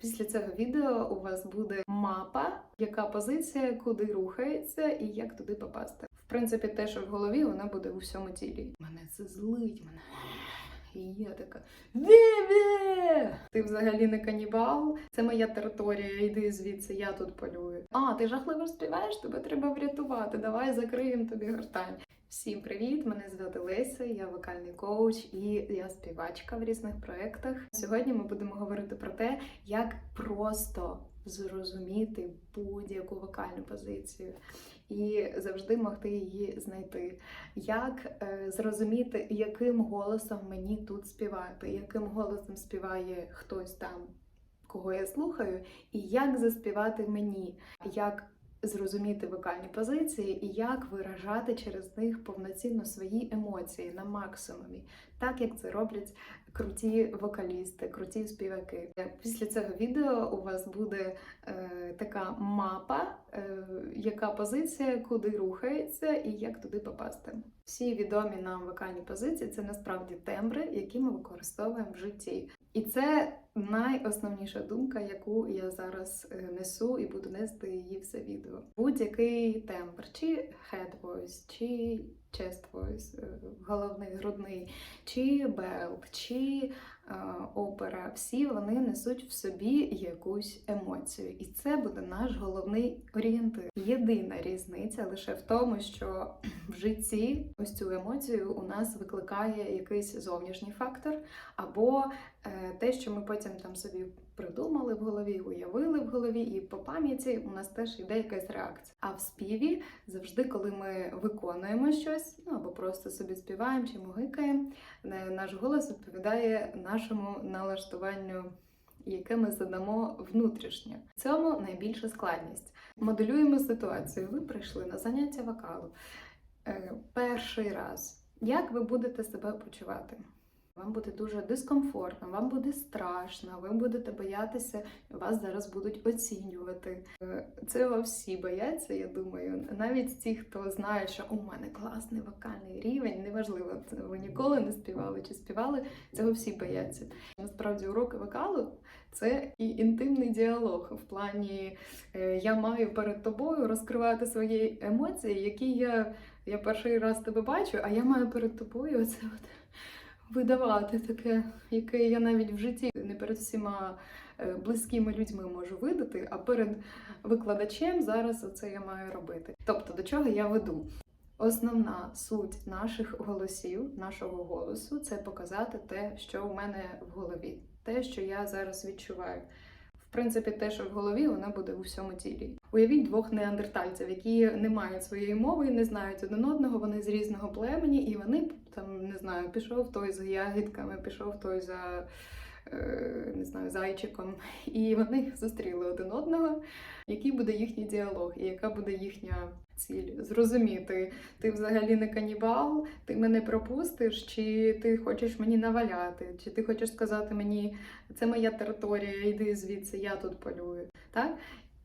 Після цього відео у вас буде мапа, яка позиція, куди рухається і як туди попасти. В принципі, те, що в голові, воно буде у всьому тілі. Мене це злить, мене. І я така Віві! Ти взагалі не канібал, це моя територія, йди звідси, я тут полюю. А, ти жахливо співаєш, тебе треба врятувати. Давай закриємо тобі гортань. Всім привіт! Мене звати Леся, я вокальний коуч і я співачка в різних проєктах. Сьогодні ми будемо говорити про те, як просто зрозуміти будь-яку вокальну позицію і завжди могти її знайти. Як е, зрозуміти, яким голосом мені тут співати, яким голосом співає хтось там, кого я слухаю, і як заспівати мені, як зрозуміти вокальні позиції і як виражати через них повноцінно свої емоції на максимумі, так як це роблять круті вокалісти, круті співаки. Після цього відео у вас буде е, така мапа, е, яка позиція, куди рухається і як туди попасти. Всі відомі нам вокальні позиції це насправді тембри, які ми використовуємо в житті. І це найосновніша думка, яку я зараз е, несу і буду нести її все відео. Будь-який тембр, чи head voice, чи chest voice, е, головний, грудний, чи belt, чи е, опера, всі вони несуть в собі якусь емоцію. І це буде наш головний орієнтир. Єдина різниця лише в тому, що в житті ось цю емоцію у нас викликає якийсь зовнішній фактор, або те, що ми потім там собі придумали в голові, уявили в голові, і по пам'яті у нас теж йде якась реакція. А в співі завжди, коли ми виконуємо щось, ну або просто собі співаємо чи мугикаємо, е, наш голос відповідає нашому налаштуванню. Яке ми задамо внутрішньо. В цьому найбільша складність. Моделюємо ситуацію. Ви прийшли на заняття вокалу е, перший раз. Як ви будете себе почувати? Вам буде дуже дискомфортно, вам буде страшно, ви будете боятися, вас зараз будуть оцінювати. Е, Цього всі бояться, я думаю. Навіть ті, хто знає, що у мене класний вокальний рівень, неважливо, ви ніколи не співали чи співали, цього всі бояться. Насправді, уроки вокалу це і інтимний діалог в плані е, я маю перед тобою розкривати свої емоції, які я, я перший раз тебе бачу, а я маю перед тобою от видавати таке, яке я навіть в житті не перед всіма е, близькими людьми можу видати, а перед викладачем зараз це я маю робити. Тобто, до чого я веду? Основна суть наших голосів, нашого голосу це показати те, що у мене в голові, те, що я зараз відчуваю. В принципі, те, що в голові, вона буде у всьому тілі. Уявіть двох неандертальців, які не мають своєї мови, не знають один одного, вони з різного племені, і вони там не знаю, пішов той за ягідками, пішов той за е, не знаю, зайчиком, і вони зустріли один одного. Який буде їхній діалог, і яка буде їхня ціль? Зрозуміти, ти взагалі не канібал, ти мене пропустиш, чи ти хочеш мені наваляти, чи ти хочеш сказати мені, це моя територія, йди звідси, я тут полюю. Так?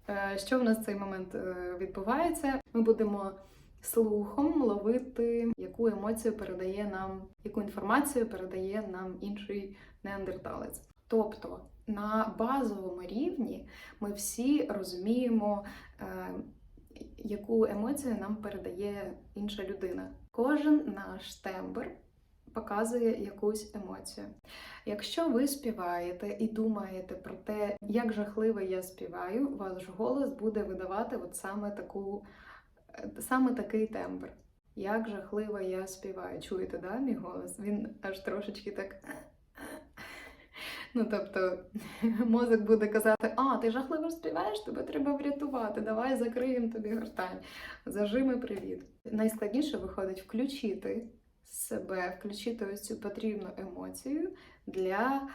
Е, Що в нас в цей момент е, відбувається? Ми будемо слухом ловити, яку емоцію передає нам, яку інформацію передає нам інший неандерталець. Тобто на базовому рівні ми всі розуміємо, е, яку емоцію нам передає інша людина. Кожен наш тембр показує якусь емоцію. Якщо ви співаєте і думаєте про те, як жахливо я співаю, ваш голос буде видавати от саме таку, е, саме такий тембр. Як жахливо я співаю. Чуєте, да, мій голос? Він аж трошечки так. Ну, тобто, мозок буде казати: а, ти жахливо співаєш, тебе треба врятувати, давай закриємо тобі гортань. Зажими привіт. Найскладніше виходить включити себе, включити ось цю потрібну емоцію для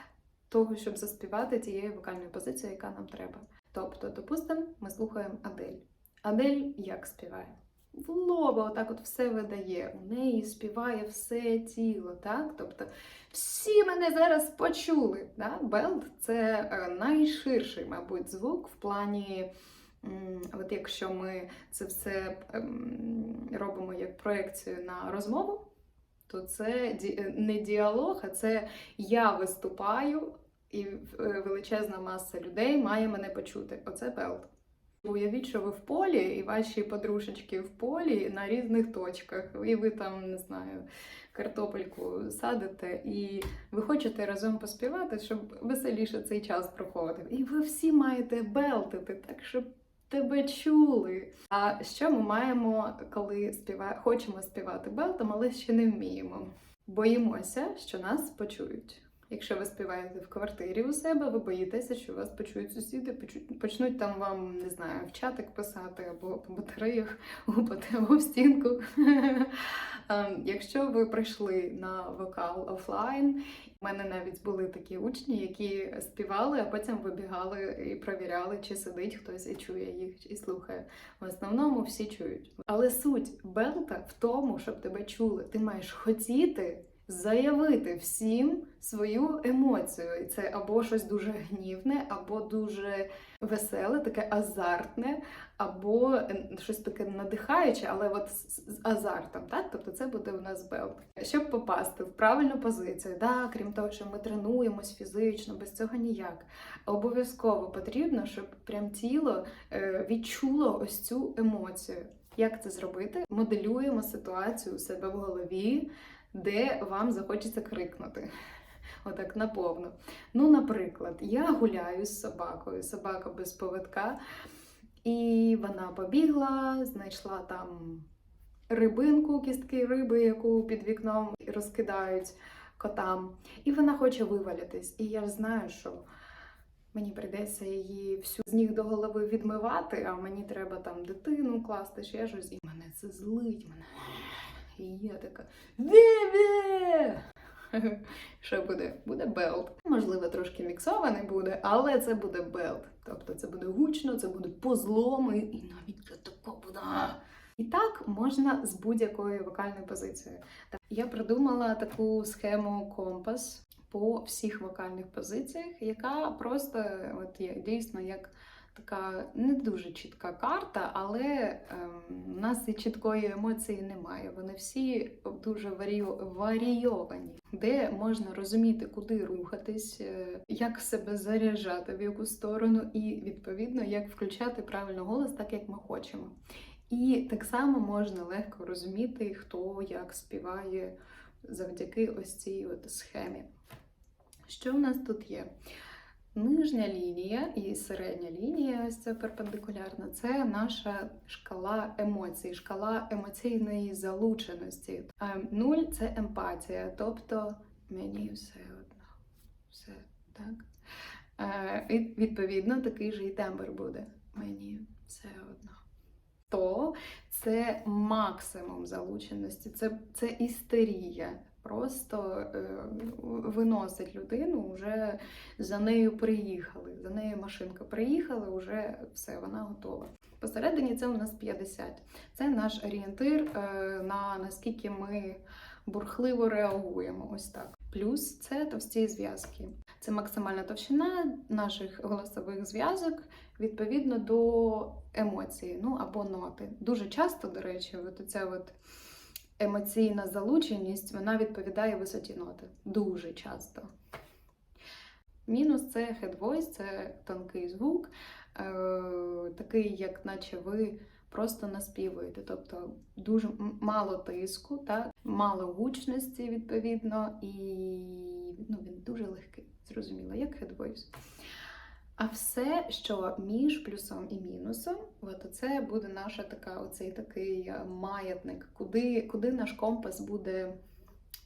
того, щоб заспівати тією вокальною позицією, яка нам треба. Тобто, допустимо, ми слухаємо Адель. Адель як співає? В лоба, отак от все видає. У неї співає все тіло, так? Тобто всі мене зараз почули. Да? Белт це е, найширший, мабуть, звук в плані. От якщо ми це все ем, робимо як проекцію на розмову, то це е, не діалог, а це я виступаю і е, величезна маса людей має мене почути. Оце белт. Уявіть, що ви в полі, і ваші подружечки в полі на різних точках, і ви там не знаю, картопельку садите, і ви хочете разом поспівати, щоб веселіше цей час проходив. І ви всі маєте белтити, так щоб тебе чули. А що ми маємо, коли співа... хочемо співати белтом, але ще не вміємо? Боїмося, що нас почують. Якщо ви співаєте в квартирі у себе, ви боїтеся, що вас почують сусіди, почнуть там вам, не знаю, в чатик писати або по батареях гупати або в стінку. Ем, Якщо ви прийшли на вокал офлайн, у мене навіть були такі учні, які співали, а потім вибігали і провіряли, чи сидить хтось і чує їх і слухає. В основному всі чують. Але суть белта в тому, щоб тебе чули. Ти маєш хотіти заявити всім свою емоцію. І це або щось дуже гнівне, або дуже веселе, таке азартне, або е, щось таке надихаюче, але от з, з азартом. Так? Тобто це буде у нас белт. Щоб попасти в правильну позицію, да, крім того, що ми тренуємось фізично, без цього ніяк. Обов'язково потрібно, щоб прям тіло е, відчуло ось цю емоцію. Як це зробити? Моделюємо ситуацію у себе в голові, де вам захочеться крикнути. Отак наповно. Ну, наприклад, я гуляю з собакою, собака без поводка, і вона побігла, знайшла там рибинку, кістки риби, яку під вікном розкидають котам. І вона хоче вивалитись. І я знаю, що мені прийдеться її всю з ніг до голови відмивати, а мені треба там дитину класти, ще щось. І мене це злить. Мене... І я така Віві! Що буде? Буде белт. Можливо, трошки міксований буде, але це буде белт. Тобто це буде гучно, це буде по злому, і навіть тако буде. І так можна з будь-якою вокальною позицією. Я придумала таку схему компас по всіх вокальних позиціях, яка просто от дійсно як така не дуже чітка карта, але ем, у нас і чіткої емоції немає. Вони всі дуже варійовані, де можна розуміти, куди рухатись, е, як себе заряджати в яку сторону, і відповідно як включати правильно голос, так як ми хочемо. І так само можна легко розуміти, хто як співає завдяки ось цій от схемі. Що в нас тут є? Нижня лінія і середня лінія, ось це перпендикулярна, це наша шкала емоцій, шкала емоційної залученості. Е, Нуль це емпатія, тобто мені все одно. Все так. Е, відповідно такий же і тембр буде. Мені все одно. То це максимум залученості, це, це істерія. Просто е, виносить людину, вже за нею приїхали. За нею машинка приїхала, вже все, вона готова. Посередині це у нас 50. Це наш орієнтир е, на наскільки ми бурхливо реагуємо. Ось так. Плюс це товсті зв'язки. Це максимальна товщина наших голосових зв'язок відповідно до емоцій, ну або ноти. Дуже часто, до речі, от ця от емоційна залученість вона відповідає висоті ноти. Дуже часто. Мінус це voice, це тонкий звук, е, такий, як наче ви просто наспівуєте. Тобто дуже мало тиску, так? мало гучності, відповідно, і ну, він дуже легкий, зрозуміло, як voice. А все, що між плюсом і мінусом, от це буде наша така, оцей такий е, маятник, куди, куди наш компас буде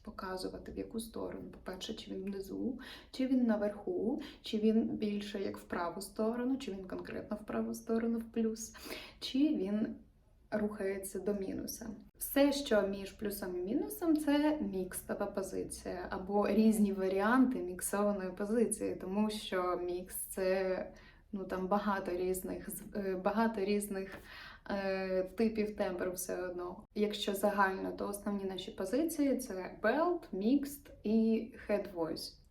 показувати, в яку сторону. По-перше, чи він внизу, чи він наверху, чи він більше як в праву сторону, чи він конкретно в праву сторону в плюс, чи він рухається до мінуса. Все, що між плюсом і мінусом, це мікстова позиція або різні варіанти міксованої позиції, тому що мікс це ну там багато різних е, багато різних е, типів тембру все одно. Якщо загально, то основні наші позиції це belt, mixed і head voice.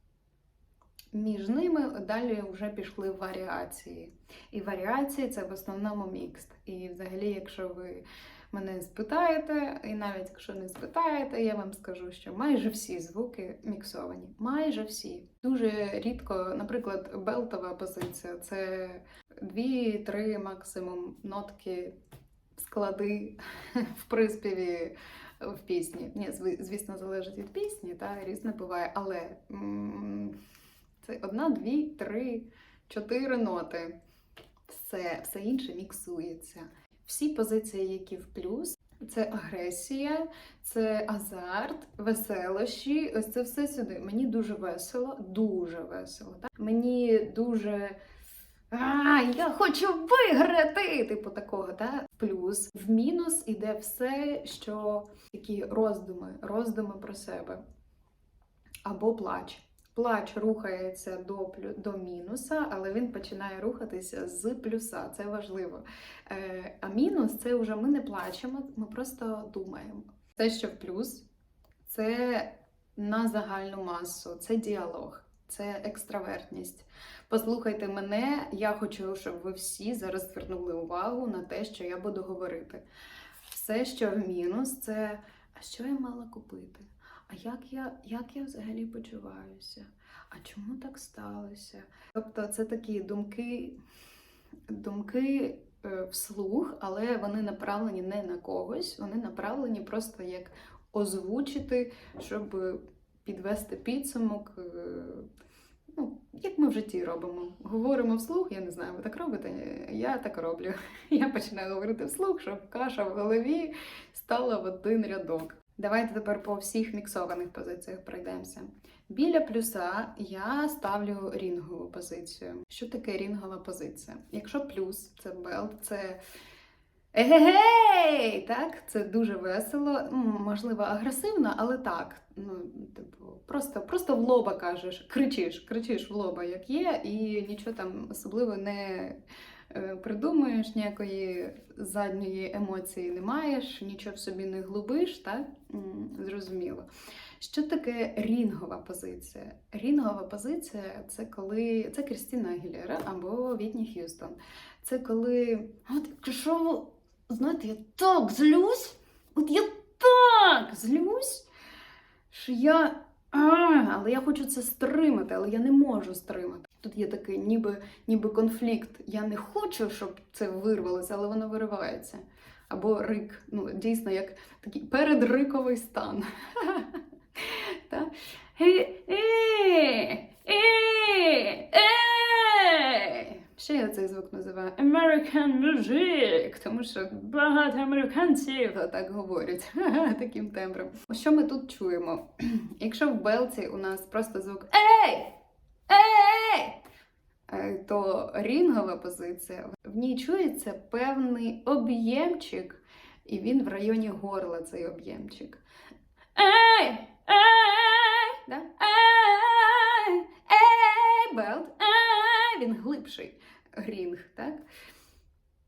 Між ними далі вже пішли варіації. І варіації це в основному мікст. І взагалі, якщо ви мене спитаєте, і навіть якщо не спитаєте, я вам скажу, що майже всі звуки міксовані. Майже всі. Дуже рідко, наприклад, белтова позиція це дві-три максимум нотки, склади в приспіві в пісні. Ні, звісно, залежить від пісні, та різне буває, але м, це одна, дві, три, чотири ноти. Все, все інше міксується. Всі позиції, які в плюс, це агресія, це азарт, веселощі. Ось це все сюди. Мені дуже весело, дуже весело. Так? Мені дуже. А, я хочу виграти! Типу такого, так? Плюс в мінус іде все, що такі роздуми, роздуми про себе. Або плач. Плач рухається до, до мінуса, але він починає рухатися з плюса. Це важливо. Е, а мінус це вже ми не плачемо, ми просто думаємо. Те, що в плюс, це на загальну масу, це діалог, це екстравертність. Послухайте мене, я хочу, щоб ви всі зараз звернули увагу на те, що я буду говорити. Все, що в мінус, це а що я мала купити? А як я, як я взагалі почуваюся? А чому так сталося? Тобто, це такі думки, думки е, вслух, але вони направлені не на когось, вони направлені просто як озвучити, щоб підвести підсумок. е, Ну, як ми в житті робимо. Говоримо вслух, я не знаю, ви так робите? Я так роблю. Я починаю говорити вслух, щоб каша в голові стала в один рядок. Давайте тепер по всіх міксованих позиціях пройдемося. Біля плюса я ставлю рінгову позицію. Що таке рінгова позиція? Якщо плюс це белт, це егегей! Так, це дуже весело, можливо, агресивно, але так. Ну, типу, просто, просто в лоба кажеш, кричиш, кричиш в лоба, як є, і нічого там особливо не придумуєш, ніякої задньої емоції не маєш, нічого в собі не глубиш, так? Зрозуміло. Що таке рінгова позиція? Рінгова позиція це коли це Крістіна Агілера або Вітні Х'юстон. Це коли, от якщо знаєте, я так злюсь, от я так злюсь, що я. А, але я хочу це стримати, але я не можу стримати. Тут є такий ніби, ніби конфлікт. Я не хочу, щоб це вирвалося, але воно виривається. Або рик. Ну, дійсно, як такий передриковий стан. Та? Е, е, е. Ще я цей звук називаю American Music, тому що багато американців так говорять таким тембром. Що ми тут чуємо? Якщо в белці у нас просто звук! Ей! Е, То рінгова позиція, в ній чується певний об'ємчик, і він в районі горла цей об'ємчик. Ей! Ей! Да? Ей! Ей! Белт! Ей! Він глибший грінг, так?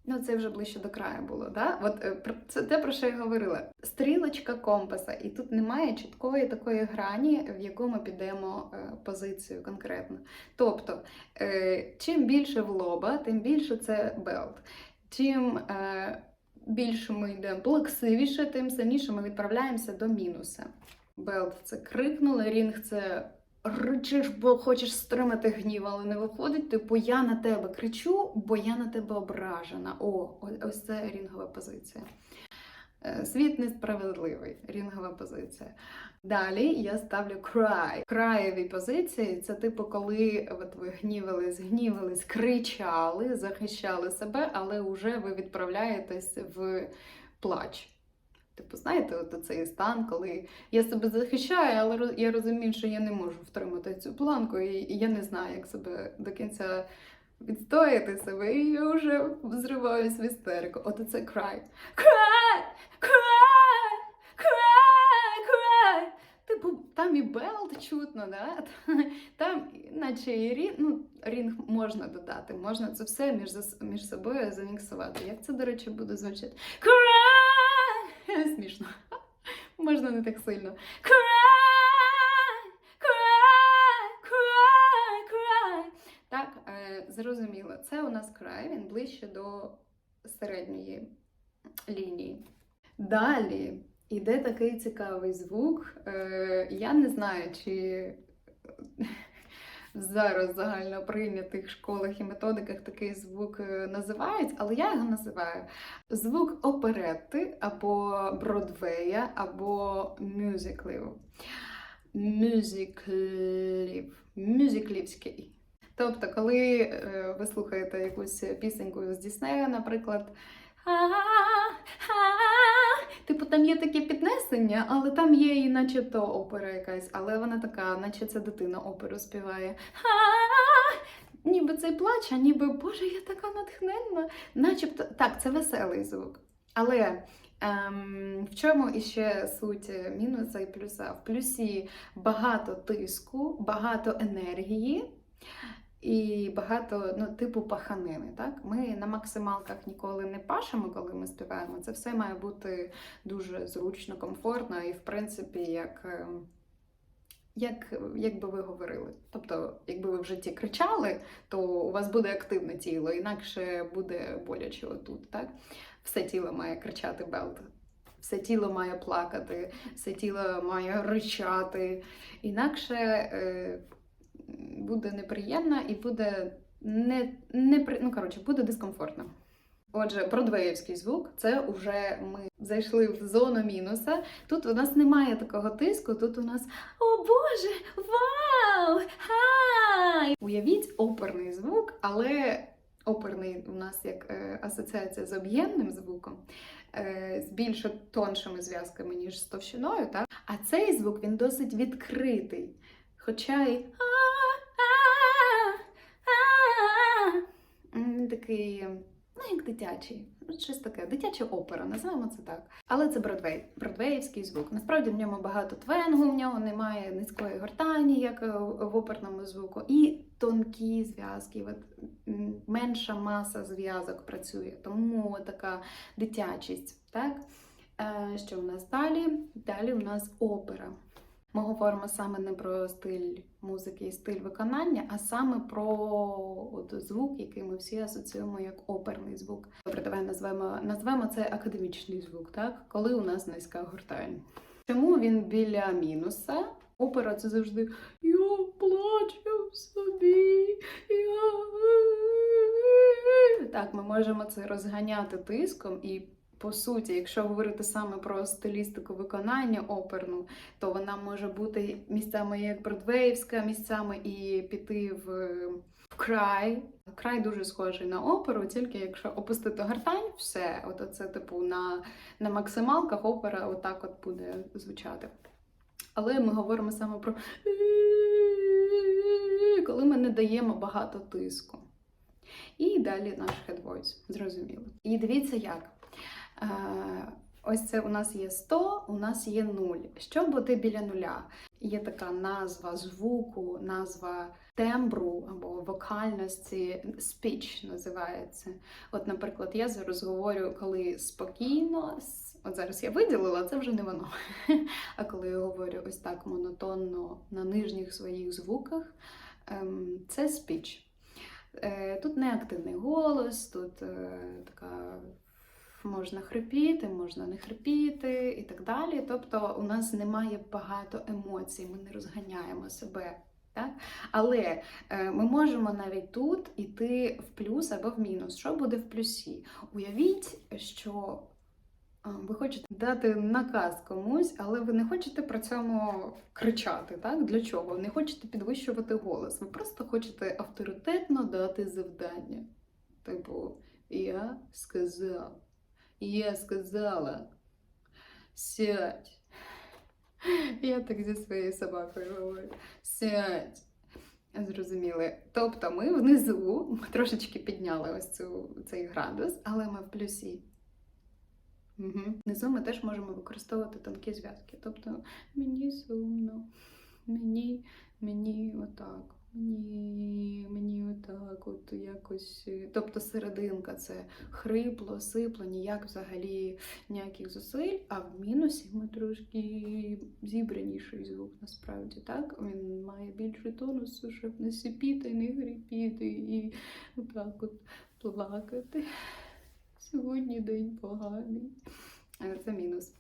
Ну, це вже ближче до краю було, да? От е, це те, про що я говорила. Стрілочка компаса, і тут немає чіткої такої грані, в яку ми підемо е, позицію конкретно. Тобто, е, чим більше в лоба, тим більше це белт. Чим більше ми йдемо плаксивіше, тим сильніше ми відправляємося до мінуса. Белт це крикнули, рінг це ричиш, бо хочеш стримати гнів, але не виходить. Типу, я на тебе кричу, бо я на тебе ображена. О, ось це рінгова позиція. Е, Світ несправедливий, рінгова позиція. Далі я ставлю край. Краєві позиції це типу, коли от ви гнівались, гнівались, кричали, захищали себе, але вже ви відправляєтесь в плач. Типу, знаєте, от цей стан, коли я себе захищаю, але я розумію, що я не можу втримати цю планку, і я не знаю, як себе до кінця відстояти себе, і я вже зриваюсь в істерику. От це край. Край! Край! Край! Край! Типу, там і белт чутно, да? там, наче і рінг, ну, рінг можна додати, можна це все між, між собою заміксувати. Як це, до речі, буде звучати? Край! Смішно. Можна не так сильно. Край! Край! Так, е, зрозуміло. Це у нас край, він ближче до середньої лінії. Далі іде такий цікавий звук. Е, я не знаю, чи зараз загально прийнятих школах і методиках такий звук е, називають, але я його називаю звук оперетти або Бродвея, або мюзиклів. Мюзиклів. Мюзиклівський. Тобто, коли е, ви слухаєте якусь пісеньку з Діснея, наприклад, Типу, там є таке піднесення, але там є і начебто опера якась, але вона така, наче це дитина оперу співає. Ніби цей плач, а ніби Боже, я така натхненна. Начебто так, це веселий звук. Але ем, в чому іще суть мінуса і плюса? В плюсі багато тиску, багато енергії. І багато ну, типу паханини. Так? Ми на максималках ніколи не пашемо, коли ми співаємо. Це все має бути дуже зручно, комфортно і, в принципі, як, е, як, як би ви говорили. Тобто, якби ви в житті кричали, то у вас буде активне тіло, інакше буде боляче отут. Так? Все тіло має кричати белт. Все тіло має плакати, все тіло має ричати. Інакше. Е, буде неприємна і буде не, не ну, коротше, буде дискомфортно. Отже, бродвеївський звук це вже ми зайшли в зону мінуса. Тут у нас немає такого тиску, тут у нас О Боже! Вау! Хай! Уявіть оперний звук, але оперний у нас як е, асоціація з об'ємним звуком, е, з більш тоншими зв'язками, ніж з товщиною. Так? А цей звук він досить відкритий. Хоча Він такий, ну, як дитячий, ну, щось таке, дитяча опера, називаємо це так. Але це Бродвей, бродвеївський звук. Насправді в ньому багато твенгу, в нього немає низької гортані, як в оперному звуку, і тонкі зв'язки. От, менша маса зв'язок працює, тому така дитячість. Так? Е, що у нас далі? Далі у нас опера. Ми говоримо саме не про стиль музики і стиль виконання, а саме про от, звук, який ми всі асоціюємо як оперний звук. Добре, давай назвемо назвемо це академічний звук, так? коли у нас низька гортань. Чому він біля мінуса? Опера це завжди Я плачу собі. Я... Так, ми можемо це розганяти тиском і по суті, якщо говорити саме про стилістику виконання оперну, то вона може бути місцями як бродвеївська, місцями і піти в, в край. Край дуже схожий на оперу, тільки якщо опустити гартань, все, от це типу на на максималках опера отак от буде звучати. Але ми говоримо саме про коли ми не даємо багато тиску. І далі наш voice, зрозуміло. І дивіться як. Е, ось це у нас є 100, у нас є 0. Що буде біля нуля? Є така назва звуку, назва тембру або вокальності, speech називається. От, наприклад, я зараз говорю, коли спокійно, от зараз я виділила, це вже не воно. А коли я говорю ось так монотонно на нижніх своїх звуках, ем, це speech. Е, тут не активний голос, тут е, така можна хрипіти, можна не хрипіти і так далі. Тобто у нас немає багато емоцій, ми не розганяємо себе. Так? Але е, ми можемо навіть тут іти в плюс або в мінус. Що буде в плюсі? Уявіть, що е, ви хочете дати наказ комусь, але ви не хочете при цьому кричати. Так? Для чого? Не хочете підвищувати голос. Ви просто хочете авторитетно дати завдання. Типу, я сказав. Я сказала: сядь. Я так зі своєю собакою говорю: сядь. Зрозуміли. Тобто ми внизу ми трошечки підняли ось цю, цей градус, але ми в плюсі. Угу. Внизу ми теж можемо використовувати тонкі зв'язки. Тобто мені сумно, мені, мені отак. Мені мені отак, от якось. Тобто серединка це хрипло, сипло, ніяк взагалі ніяких зусиль, а в мінусі ми трошки зібраніший звук насправді. так? Він має більше тонусу, щоб не сипіти, не гріпіти і отак от плакати. Сьогодні день поганий. Це мінус.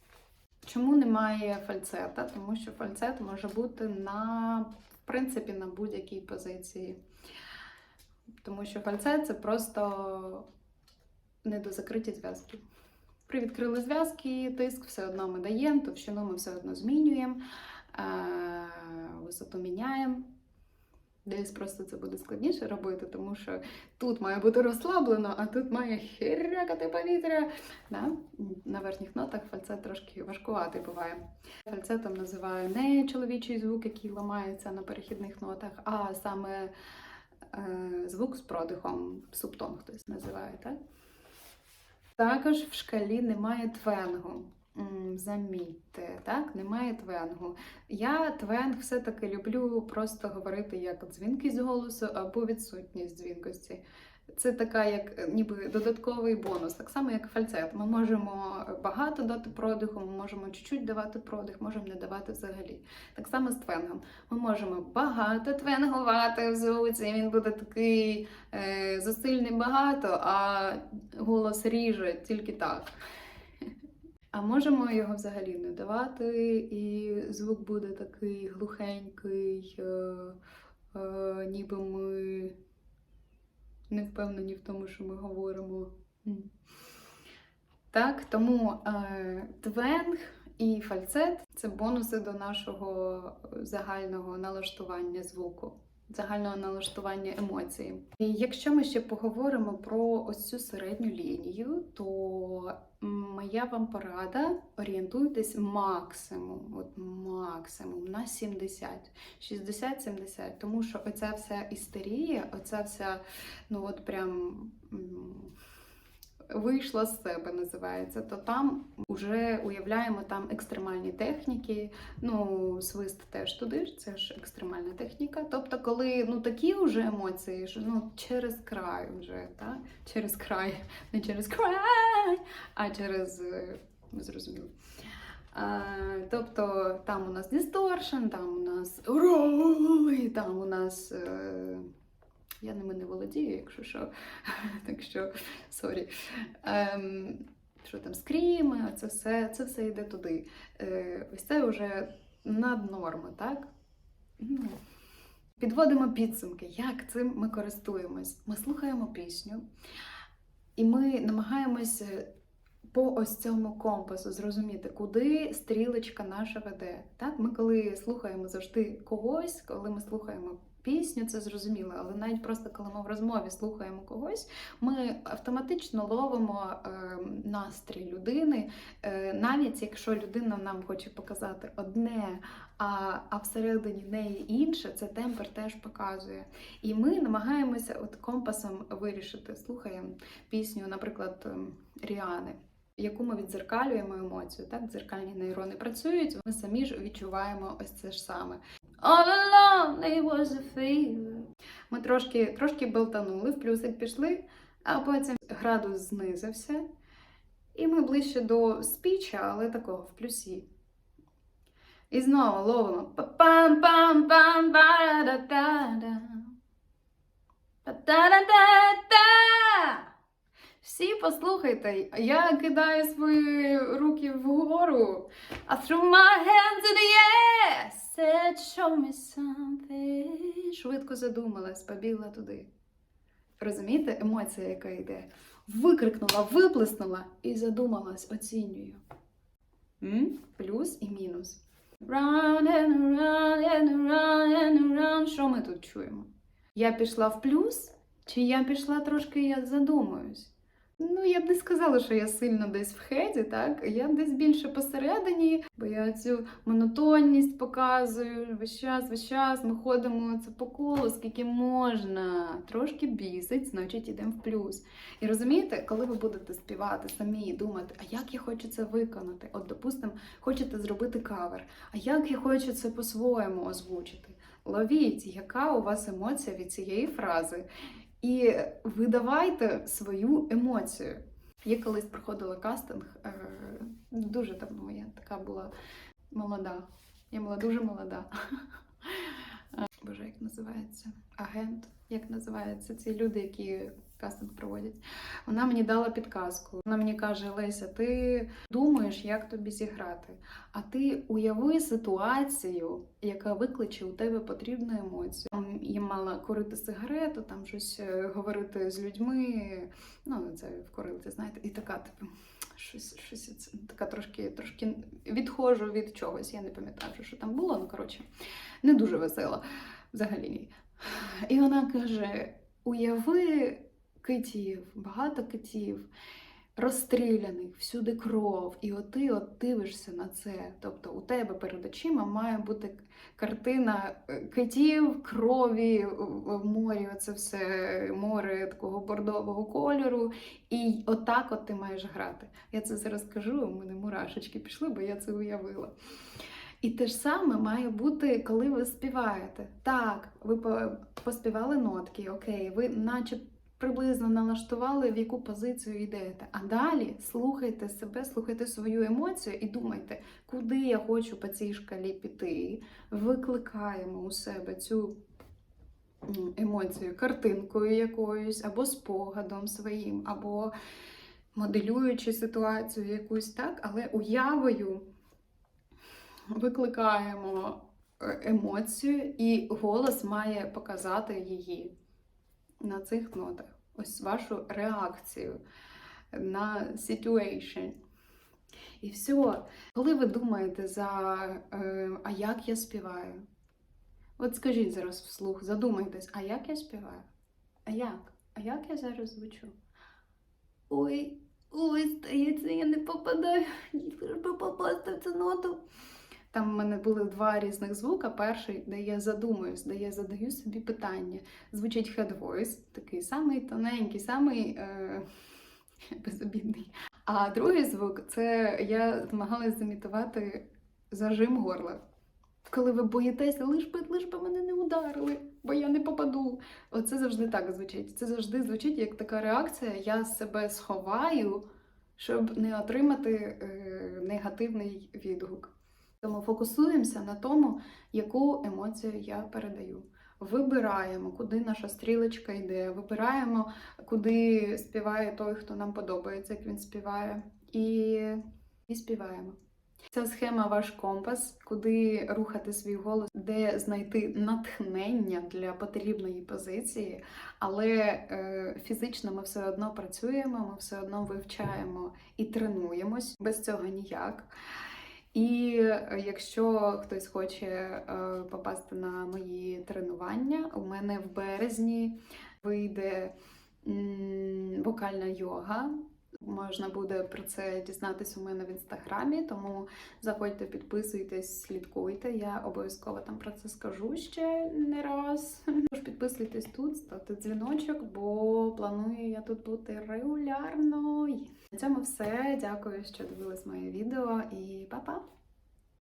Чому немає фальцета? Тому що фальцет може бути на, принципі, на будь-якій позиції. Тому що пальце це просто недозакриті зв'язки. Привідкрили зв'язки, тиск все одно ми даємо, товщину ми все одно змінюємо, е, висоту міняємо. Десь просто це буде складніше робити, тому що тут має бути розслаблено, а тут має хірякати повітря. Да? На верхніх нотах фальцет трошки важкуватий буває. Фальцетом називаю не чоловічий звук, який ламається на перехідних нотах, а саме е, звук з продихом, субтон хтось називає, так? Також в шкалі немає твенгу. Замітьте, так, немає твенгу. Я твенг все-таки люблю просто говорити як дзвінкість голосу або відсутність дзвінкості. Це така, як е, ніби додатковий бонус, так само як фальцет. Ми можемо багато дати продиху, ми можемо чуть-чуть давати продих, можемо не давати взагалі. Так само з твенгом. Ми можемо багато твенгувати в звуці, він буде такий е, зусильний багато, а голос ріже тільки так. А можемо його взагалі не давати, і звук буде такий глухенький, е, е, ніби ми не впевнені в тому, що ми говоримо. Так, тому е, твенг і фальцет це бонуси до нашого загального налаштування звуку, загального налаштування емоцій. І якщо ми ще поговоримо про ось цю середню лінію, то моя вам порада орієнтуйтесь максимум, от максимум на 70, 60-70, тому що оця вся істерія, оця вся, ну от прям. Вийшла з себе, називається, то там вже уявляємо там екстремальні техніки. Ну, свист теж туди ж, це ж екстремальна техніка. Тобто, коли ну такі вже емоції, що ну через край вже, так? Через край, не через край, а через е, ви зрозуміли. А, тобто там у нас дисторшн, там у нас рой, там у нас. Е, я ними не володію, якщо що. так що сорі. Ем, що там скріми, це все, це все йде туди. Е, ось це вже над норми, так? Ну, Підводимо підсумки, як цим ми користуємось. Ми слухаємо пісню, і ми намагаємось по ось цьому компасу зрозуміти, куди стрілочка наша веде. Так? Ми коли слухаємо завжди когось, коли ми слухаємо пісню, це зрозуміло, але навіть просто коли ми в розмові слухаємо когось, ми автоматично ловимо е, настрій людини, е, навіть якщо людина нам хоче показати одне, а, а всередині неї інше, це темпер теж показує. І ми намагаємося от компасом вирішити. Слухаємо пісню, наприклад, ем, Ріани. Яку ми відзеркалюємо емоцію, так дзеркальні нейрони працюють. Ми самі ж відчуваємо ось це ж саме. All along it was a fever. Ми трошки, трошки болтанули, в плюсик пішли, а потім градус знизився. І ми ближче до спіча, але такого в плюсі. І знову ловимо па-пам-пам-пам ба-да-да-да. Па-да-да-да-да. Всі послухайте, я кидаю свої руки вгору. I threw my hands in the air, said show me something. Швидко задумалась, побігла туди. Розумієте, емоція, яка йде? Викрикнула, виплеснула і задумалась, оцінюю. М? Плюс і мінус. Round and around and around and around. Що ми тут чуємо? Я пішла в плюс, чи я пішла трошки, я задумаюсь? Ну, я б не сказала, що я сильно десь в хеді, так? Я десь більше посередині, бо я цю монотонність показую. Весь час, весь час ми ходимо це по колу, скільки можна. Трошки бісить, значить ідемо в плюс. І розумієте, коли ви будете співати самі і думати, а як я хочу це виконати? От, допустимо, хочете зробити кавер, а як я хочу це по-своєму озвучити? Ловіть, яка у вас емоція від цієї фрази. І видавайте свою емоцію. Я колись проходила кастинг е, дуже давно. Я така була молода. Я була дуже молода. Боже, як називається? Агент. Як називаються ці люди, які кастинг проводять. Вона мені дала підказку. Вона мені каже: Леся, ти думаєш, як тобі зіграти? А ти уяви ситуацію, яка викличе у тебе потрібну емоцію. Я мала курити сигарету, там щось е, говорити з людьми. Ну, це вкурити, знаєте, і така, типу, щось, щось така трошки, трошки відходжу від чогось. Я не пам'ятаю, що там було. Ну, коротше, не дуже весело. Взагалі ні. І вона каже: уяви китів, багато китів, розстріляних, всюди кров, і от ти от дивишся на це. Тобто у тебе перед очима має бути картина е, китів, крові в морі. Це все море такого бордового кольору. І отак от ти маєш грати. Я це зараз кажу, у мене мурашечки пішли, бо я це уявила. І те ж саме має бути, коли ви співаєте. Так, ви поспівали нотки, окей, ви наче приблизно налаштували, в яку позицію йдете. А далі слухайте себе, слухайте свою емоцію і думайте, куди я хочу по цій шкалі піти. Викликаємо у себе цю емоцію картинкою якоюсь, або спогадом своїм, або моделюючи ситуацію якусь так, але уявою викликаємо е, емоцію, і голос має показати її на цих нотах. Ось вашу реакцію на situation. І все. Коли ви думаєте за е, а як я співаю? От скажіть зараз вслух, задумайтесь, а як я співаю? А як? А як я зараз звучу? Ой, ой, здається, я не попадаю, попасти в цю ноту. Там в мене були два різних звука. Перший, де я задумуюсь, де я задаю собі питання. Звучить head voice, такий самий тоненький, самий е, безобідний. А другий звук це я намагалась зімітувати зажим горла. Коли ви боїтеся, лиш би, лиш би мене не ударили, бо я не попаду. Оце завжди так звучить. Це завжди звучить як така реакція. Я себе сховаю, щоб не отримати е, негативний відгук. Тому фокусуємося на тому, яку емоцію я передаю. Вибираємо, куди наша стрілочка йде, вибираємо, куди співає той, хто нам подобається, як він співає, і, і співаємо. Ця схема ваш компас, куди рухати свій голос, де знайти натхнення для потрібної позиції, але е, фізично ми все одно працюємо, ми все одно вивчаємо і тренуємось. Без цього ніяк. І е, якщо хтось хоче е, попасти на мої тренування, у мене в березні вийде вокальна йога. Можна буде про це дізнатися у мене в інстаграмі, тому заходьте, підписуйтесь, слідкуйте. Я обов'язково там про це скажу ще не раз. Тож підписуйтесь тут, ставте дзвіночок, бо планую я тут бути регулярно. Цьому все. Дякую, що дивились моє відео і па-па!